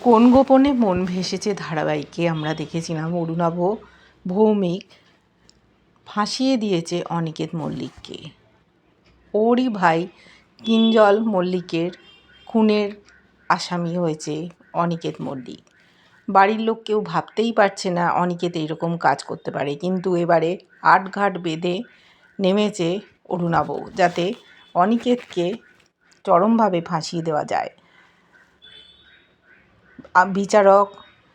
কোন গোপনে মন ভেসেছে ধারাবাহিকে? আমরা দেখেছিলাম অরুণাভ ভৌমিক ফাঁসিয়ে দিয়েছে অনিকেত মল্লিককে। ওরই ভাই কিঞ্জল মল্লিকের খুনের আসামি হয়েছে অনিকেত মল্লিক। বাড়ির লোক কেউ ভাবতেই পারছে না অনিকেত এইরকম কাজ করতে পারে। কিন্তু এবারে আটঘাট বেঁধে নেমেছে অরুণাভ, যাতে অনিকেতকে চরমভাবে ফাঁসিয়ে দেওয়া যায়। বিচারক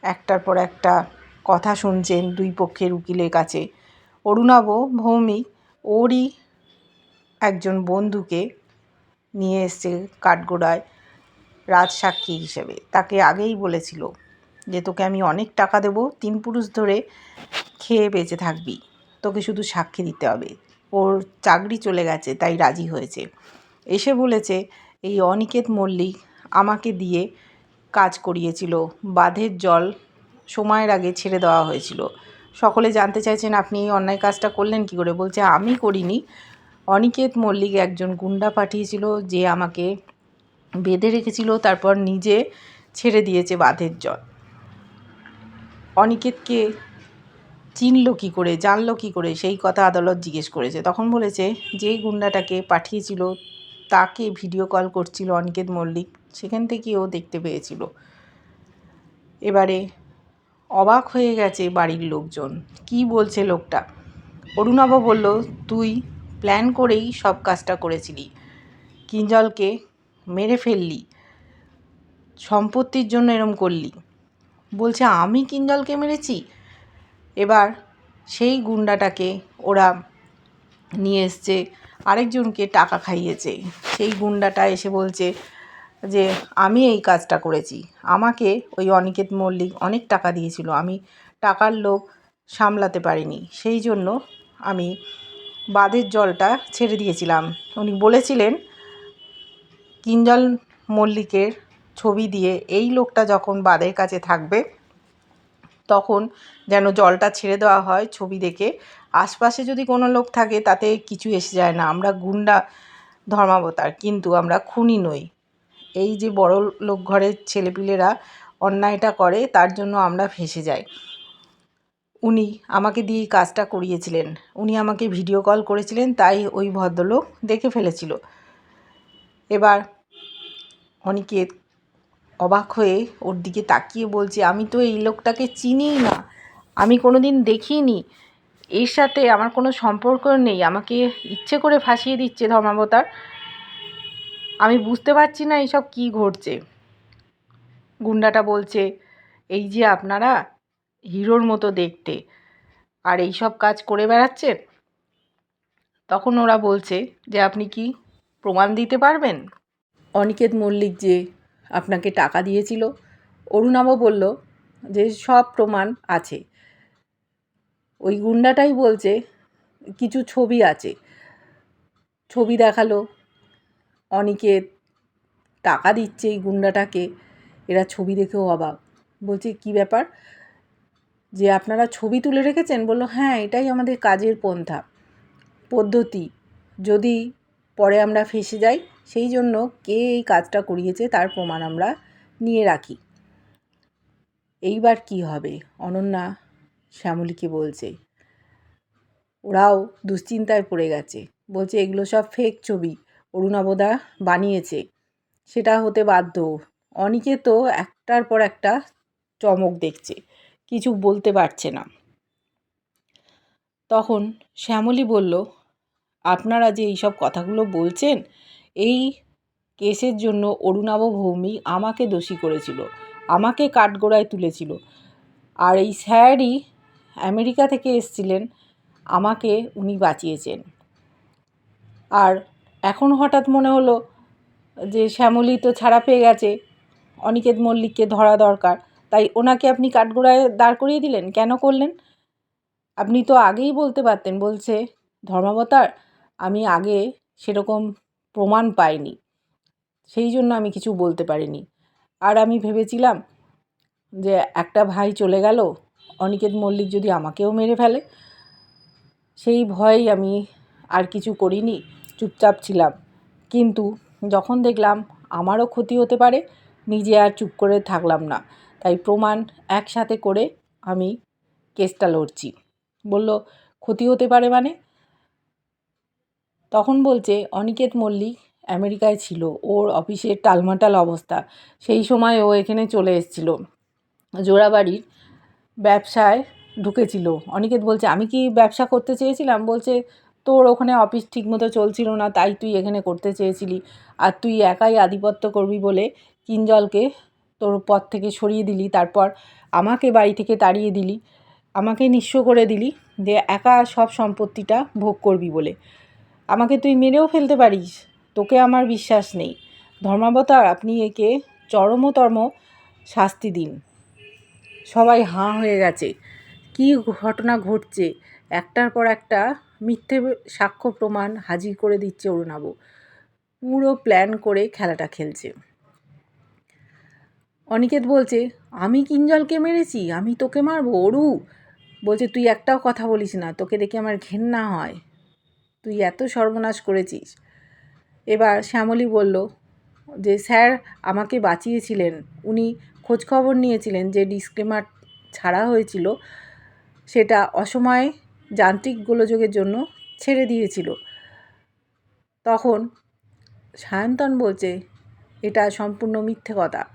একটার পর একটা কথা শুনছেন দুই পক্ষের উকিলের কাছে। অরুণাভ ভৌমিক, ওরই একজন বন্ধুকে নিয়ে এসছে কাঠগোড়ায় রাজসাক্ষী হিসেবে। তাকে আগেই বলেছিল যে, তোকে আমি অনেক টাকা দেবো, তিন পুরুষ ধরে খেয়ে বেঁচে থাকবি। তোকে শুধু সাক্ষী দিতে হবে। ওর চাকরি চলে গেছে, তাই রাজি হয়েছে। এসে বলেছে, এই অনিকেত মল্লিক আমাকে দিয়ে কাজ করিয়েছিল। বাঁধের জল সময়ের আগে ছেড়ে দেওয়া হয়েছিল। সকলে জানতে চাইছেন, আপনি এই অন্যায় কাজটা করলেন কি করে? বলছে, আমি করিনি। অনিকেত মল্লিক একজন গুন্ডা পাঠিয়েছিল যে আমাকে বেঁধে রেখেছিল, তারপর নিজে ছেড়ে দিয়েছে বাঁধের জল। অনিকেতকে চিনল কী করে, জানলো কী করে, সেই কথা আদালত জিজ্ঞেস করেছে। তখন বলেছে, যেই গুন্ডাটাকে পাঠিয়েছিল, তাকে ভিডিও কল করছিল অনিকেত মল্লিক। সেখান থেকে ও দেখতে পেয়েছিল। এবারে অবাক হয়ে গেছে বাড়ির লোকজন। কি বলছে লোকটা? অরুণাভ বলল, তুই প্ল্যান করেই সব কাজটা করেছিলি। কিঞ্জলকে মেরে ফেললি। সম্পত্তির জন্য এরম করলি। বলছে, আমি কিঞ্জলকে মেরেছি? এবার সেই গুন্ডাটাকে ওরা নিয়ে এসছে। আরেকজনকে টাকা খাইয়েছে। সেই গুন্ডাটা এসে বলছে যে আমি এই কাজটা করেছি। আমাকে ওই অনিকেত মল্লিক অনেক টাকা দিয়েছিল। আমি টাকার লোভ সামলাতে পারিনি। সেই জন্য আমি বাঁধের জলটা ছেড়ে দিয়েছিলাম। উনি বলেছিলেন, কিঞ্জল মল্লিকের ছবি দিয়ে এই লোকটা যখন বাঁধের কাছে থাকবে, তখন যেন জলটা ছেড়ে দেওয়া হয় ছবি দেখে। আশপাশে যদি কোনো লোক থাকে, তাতে কিছু এসে যায় না। আমরা গুন্ডা ধর্মাবতার, কিন্তু আমরা খুনি নই। এই যে বড় লোক ঘরের ছেলেপিলেরা অন্যায়টা করে, তার জন্য আমরা ফেঁসে যাই। উনি আমাকে দিয়ে কাজটা করিয়েছিলেন। উনি আমাকে ভিডিও কল করেছিলেন, তাই ওই ভদ্রলোক দেখে ফেলেছিল। এবার অনিকেত অবাক হয়ে ওর দিকে তাকিয়ে বলছে, আমি তো এই লোকটাকে চিনিই না। আমি কোনো দিন দেখিনি। এর সাথে আমার কোনো সম্পর্ক নেই। আমাকে ইচ্ছে করে ফাঁসিয়ে দিচ্ছে ধর্মাবতার। আমি বুঝতে পারছি না এইসব কী ঘটছে। গুন্ডাটা বলছে, এই যে আপনারা হিরোর মতো দেখতে, আর এই সব কাজ করে বেড়াচ্ছেন? তখন ওরা বলছে যে, আপনি কি প্রমাণ দিতে পারবেন? অনিকেত মল্লিক যে আপনাকে টাকা দিয়েছিল অরুণাভ বলল যে, সব প্রমাণ আছে। ওই গুন্ডাটাই বলছে, কিছু ছবি আছে। ছবি দেখাল অনিকেত টাকা দিচ্ছে এই গুন্ডাটাকে, এরা ছবি দেখেও অবাক। বলছে, কি ব্যাপার? যে আপনারা ছবি তুলে রেখেছেন? বলল হ্যাঁ এটাই আমাদের কাজের পন্থা, পদ্ধতি। যদি পরে আমরা ফেসে যাই, সেই জন্য কে এই কাজটা করিয়েছে তার প্রমাণ আমরা নিয়ে রাখি। এইবার কি হবে? অনন্যা শ্যামলীকে বলছে, ওরাও দুশ্চিন্তায় পড়ে গেছে। বলছে, এগুলো সব ফেক ছবি। অরুণাবদা বানিয়েছে। সেটা হতে বাধ্য। অনেকে তো একটার পর একটা চমক দেখছে, কিছু বলতে পারছে না। তখন শ্যামলী বলল, আপনারা যে এইসব কথাগুলো বলছেন, এই কেসের জন্য অরুণাভ ভৌমি আমাকে দোষী করেছিল, আমাকে কাঠগোড়ায় তুলেছিল। আর এই স্যারই আমেরিকা থেকে এসছিলেন, আমাকে উনি বাঁচিয়েছেন। আর এখন হঠাৎ মনে হলো যে শ্যামলী তো ছাড়া পেয়ে গেছে, অনিকেত মল্লিককে ধরা দরকার। তাই ওনাকে আপনি কাঠগোড়ায় দাঁড় করিয়ে দিলেন? কেন করলেন? আপনি তো আগেই বলতে পারতেন, বলছে, ধর্মাবতার, আমি আগে সেরকম প্রমাণ পাইনি। সেই জন্য আমি কিছু বলতে পারিনি। আর আমি ভেবেছিলাম যে একটা ভাই চলে গেল, অনিকেত মল্লিক যদি আমাকেও মেরে ফেলে। সেই ভয়েই আমি আর কিছু করিনি। চুপচাপ ছিলাম। কিন্তু যখন দেখলাম আমারও ক্ষতি হতে পারে, নিজে আর চুপ করে থাকলাম না। তাই প্রমাণ একসাথে করে আমি কেসটা লড়ছি। বলল, ক্ষতি হতে পারে মানে? তখন বলছে, অনিকেত মল্লিক আমেরিকায় ছিল। ওর অফিসের টালমাটাল অবস্থা। সেই সময় ও এখানে চলে এসেছিল। জোড়াবাড়ির ব্যবসায় ঢুকেছিল। অনিকেত বলছে, আমি কি ব্যবসা করতে চেয়েছিলাম? বলছে তোর ওখানে অফিস ঠিকমতো চলছিল না, তাই তুই এখানে করতে চেয়েছিলি। আর তুই একাই আধিপত্য করবি বলে কিঞ্জলকে তোর পথ থেকে সরিয়ে দিলি, তারপর আমাকে বাড়ি থেকে তাড়িয়ে দিলি, আমাকে নিঃস্ব করে দিলি যে একা সব সম্পত্তিটা ভোগ করবি বলে। আমাকে তুই মেরেও ফেলতে পারিস, তোকে আমার বিশ্বাস নেই। ধর্মাবতার, আপনি একে চরমতর্ম শাস্তি দিন। সবাই হাঁ হয়ে গেছে। কী ঘটনা ঘটছে? একটার পর একটা মিথ্যে সাক্ষ্য প্রমাণ হাজির করে দিচ্ছে অরুণাব। পুরো প্ল্যান করে খেলাটা খেলছে। অনিকেত বলছে, আমি কিঞ্জলকে মেরেছি, আমি তোকে মারবো, অরু। বলছে, তুই একটাও কথা বলিস না, তোকে দেখে আমার ঘেন্না হয়। তুই এত সর্বনাশ করেছিস। এবার শ্যামলী বলল, যে স্যার আমাকে বাঁচিয়েছিলেন, উনি খোঁজখবর নিয়েছিলেন যে ডিসক্লেমার ছাড়া হয়েছিল, সেটা অসময়ে যান্ত্রিক গোলযোগের জন্য ছেড়ে দিয়েছিল। তখন সায়ন্তন বলছে, এটা সম্পূর্ণ মিথ্যে কথা।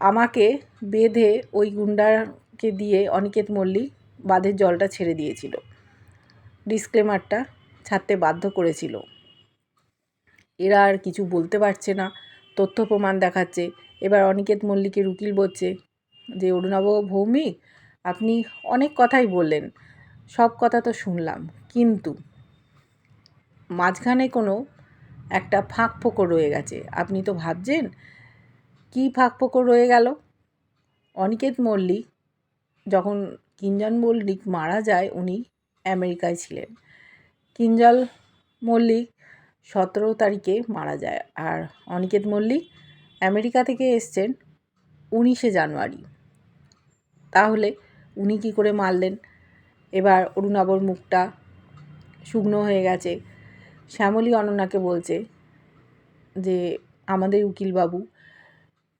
আমাকে বেঁধে ওই গুন্ডাকে দিয়ে অনিকেত মল্লিক বাঁধের জলটা ছেড়ে দিয়েছিল। ডিসক্লেমারটা ছাড়তে বাধ্য করেছিল। এরা আর কিছু বলতে পারছে না। তথ্য প্রমাণ দেখাচ্ছে। এবার অনিকেত মল্লিকের উকিল বলছে যে অরুণাব ভৌমিক, আপনি অনেক কথাই বললেন। সব কথা তো শুনলাম, কিন্তু মাঝখানে কোনো একটা ফাঁক ফোকর রয়ে গেছে। আপনি তো ভাবছেন, কী ফাঁক ফোকর রয়ে গেল? অনিকেত মল্লিক, যখন কিঞ্জন মল্লিক মারা যায়, উনি আমেরিকায় ছিলেন। কিঞ্জল মল্লিক সতেরো তারিখে মারা যায় আর অনিকেত মল্লিক আমেরিকা থেকে এসছেন উনিশে জানুয়ারি। তাহলে উনি কী করে মারলেন? এবার অরুণাবর মুখটা শুকনো হয়ে গেছে। শ্যামলী অনন্যাকে বলছে যে, আমাদের উকিলবাবু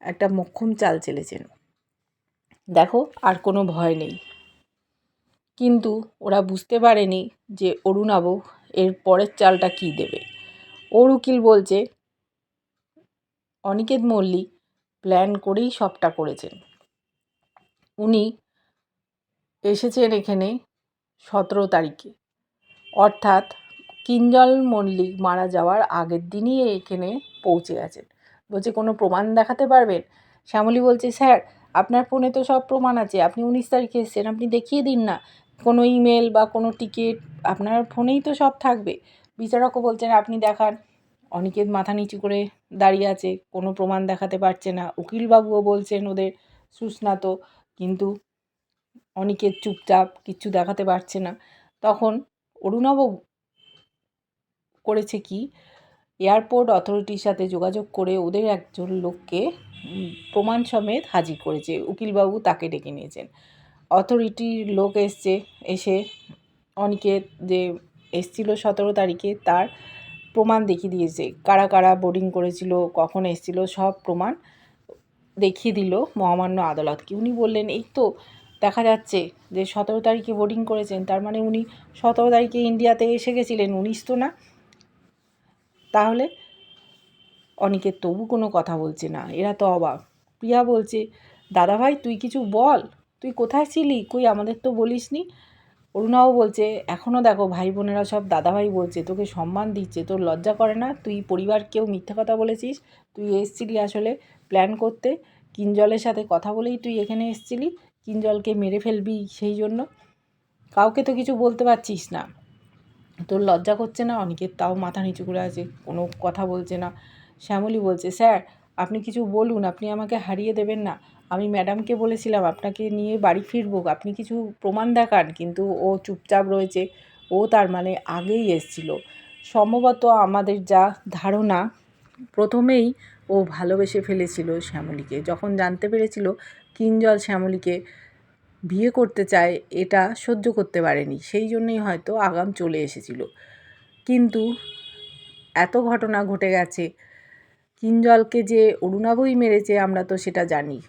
একটা মক্ষম চাল চেলেছেন। দেখো, আর কোনো ভয় নেই। কিন্তু ওরা বুঝতে পারেনি যে অরুণাব এর পরের চালটা কী দেবে। ওর উকিল বলছে, অনিকেত মল্লিক প্ল্যান করেই সবটা করেছেন। উনি এসেছেন এখানে সতেরো তারিখে। অর্থাৎ কিঞ্জল মল্লিক মারা যাওয়ার আগের দিনই এখানে পৌঁছে গেছেন। বলছে, কোনো প্রমাণ দেখাতে পারবেন? শ্যামলী বলছে, স্যার, আপনার ফোনে তো সব প্রমাণ আছে। আপনি উনিশ তারিখে এসেছেন, আপনি দেখিয়ে দিন না। কোনো ইমেল বা কোনো টিকিট, আপনার ফোনেই তো সব থাকবে। বিচারকও বলছেন, আপনি দেখান। অনিকেত মাথা নিচু করে দাঁড়িয়ে আছে, কোনো প্রমাণ দেখাতে পারছে না। উকিলবাবুও বলছেন, ওদের সুস্নাত। কিন্তু অনিকেত চুপচাপ কিচ্ছু দেখাতে পারছে না। তখন অরুণাব করেছে কি? এয়ারপোর্ট অথরিটির সাথে যোগাযোগ করে ওদের একজন লোককে প্রমাণ সমেত হাজির করেছে। উকিলবাবু তাকে ডেকে নিয়েছেন। অথরিটির লোক এসছে, এসে অনিকেত যে এসছিল সতেরো তারিখে তার প্রমাণ দেখিয়ে দিয়েছে। কারা কারা বোর্ডিং করেছিল, কখন এসছিল, সব প্রমাণ দেখিয়ে দিল মহামান্য আদালতকে উনি বললেন, এই তো দেখা যাচ্ছে যে সতেরো তারিখে বোর্ডিং করেছেন, তার মানে উনি সতেরো তারিখে ইন্ডিয়াতে এসে গেছিলেন, উনিশ তো না। তাহলে অনেকে তবু কোনো কথা বলছে না, এরা তো অবাক। প্রিয়া বলছে দাদাভাই তুই কিছু বল, তুই কোথায় ছিলি? কই, আমাদের তো বলিসনি। অরুণাও বলছে এখনও দেখো, ভাই বোনেরা সব দাদাভাই বলছে, তোকে সম্মান দিচ্ছে, তোর লজ্জা করে না? তুই পরিবারকেও মিথ্যে কথা বলেছিস? তুই এসছিলি আসলে প্ল্যান করতে? কিঞ্জলের সাথে কথা বলেই তুই এখানে এসছিলি? কিঞ্জলকে মেরে ফেলবি সেই জন্য। কাউকে তো কিছু বলতে পারছিস না। তোর লজ্জা করছে না? অনেকের তাও মাথা নিচু করে আছে, কোনো কথা বলছে না। শ্যামলী বলছে, স্যার, আপনি কিছু বলুন, আপনি আমাকে হারিয়ে দেবেন না। আমি ম্যাডামকে বলেছিলাম আপনাকে নিয়ে বাড়ি ফিরবো, আপনি কিছু প্রমাণ দেখান। কিন্তু ও চুপচাপ রয়েছে। ও তার মানে আগেই এসছিল। সম্ভবত আমাদের যা ধারণা, প্রথমেই ও ভালোবেসে ফেলেছিল শ্যামলীকে। যখন জানতে পেরেছিল কিঞ্জল শ্যামলীকে বিয়ে করতে চায়, এটা সহ্য করতে পারেনি। সেই জন্যই হয়তো আগাম চলে এসেছিল। কিন্তু এত ঘটনা ঘটে গেছে, কিঞ্জলকে যে অরুণাবই মেরেছে আমরা তো সেটা জানি।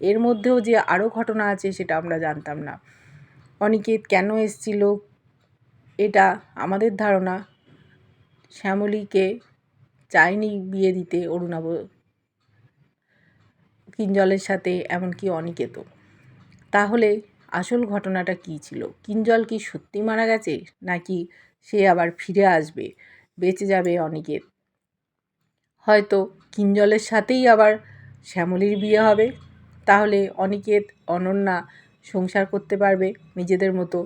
এর মধ্যেও যে আরও ঘটনা আছে সেটা আমরা জানতাম না। অনিকেত কেন এসছিল, এটা আমাদের ধারণা। শ্যামলীকে চায়নি বিয়ে দিতে অরুণাব কিঞ্জলের সাথে, এমনকি অনিকেতও তাহলে আসল ঘটনাটা কী ছিল? কিঞ্জল কি সত্যি মারা গেছে, নাকি সে আবার ফিরে আসবে, বেঁচে যাবে অনিকেত হয়তো কিঞ্জলের সাথেই আবার শ্যামলীর বিয়ে হবে। তাহলে অনিকেত অনন্যা সংসার করতে পারবে নিজেদের মতো।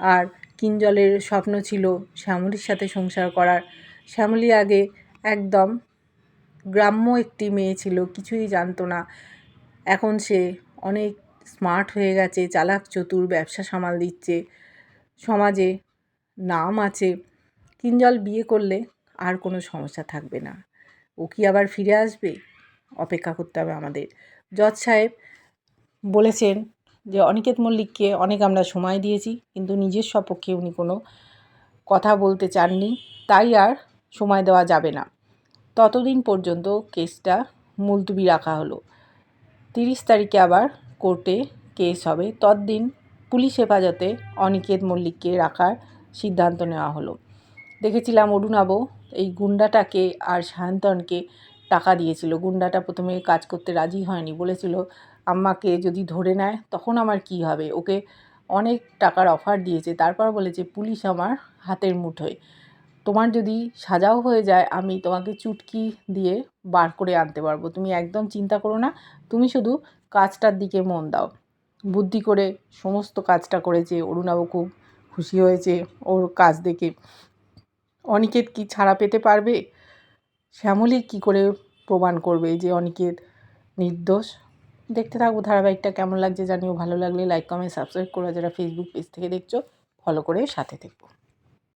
আর কিঞ্জলের স্বপ্ন ছিল শ্যামলির সাথে সংসার করার। শ্যামলী আগে একদম গ্রাম্য একটি মেয়ে ছিল, কিছুই জানতো না। এখন সে অনেক স্মার্ট হয়ে গেছে, চালাক, চতুর, ব্যবসা সামাল দিচ্ছে, সমাজে নাম আছে। কিঞ্জল বিয়ে করলে আর কোনো সমস্যা থাকবে না। ও কি আবার ফিরে আসবে? অপেক্ষা করতে হবে আমাদের। জজ সাহেব বলেছেন যে, অনিকেত মল্লিককে অনেক আমরা সময় দিয়েছি, কিন্তু নিজের সপক্ষে উনি কোনো কথা বলতে চাননি, তাই আর সময় দেওয়া যাবে না। ততদিন পর্যন্ত কেসটা মুলতুবি রাখা হলো। তিরিশ তারিখে আবার কোর্টে কেস হবে। ততদিন পুলিশ হেফাজতে অনিকেত মল্লিককে রাখার সিদ্ধান্ত নেওয়া হলো। দেখেছিলাম অরুণাব এই গুন্ডাটাকে আর সায়ন্তনকে টাকা দিয়েছিল। গুন্ডাটা প্রথমে কাজ করতে রাজি হয়নি। বলেছিল, আম্মাকে যদি ধরে নেয়, তখন আমার কি হবে? ওকে অনেক টাকার অফার দিয়েছে। তারপর বলেছে, পুলিশ আমার হাতের মুঠোয়। তোমার যদি সাজাও হয়ে যায়, আমি তোমাকে চুটকি দিয়ে বার করে আনতে পারব। তুমি একদম চিন্তা করো না, তুমি শুধু কাজটার দিকে মন দাও। বুদ্ধি করে সমস্ত কাজটা করেছে অরুণাবু খুব খুশি হয়েছে ওর কাজ দেখে। অনিকেত কি ছাড়া পেতে পারবে? শ্যামলী কি করে প্রমাণ করবে যে অনিকেত নির্দোষ? দেখতে থাকব ধারাবাহিকটা কেমন লাগছে জানিও। ভালো লাগলে লাইক কমেন্ট সাবস্ক্রাইব করো। যারা ফেসবুক পেজ থেকে দেখছ ফলো করে সাথে থেকো।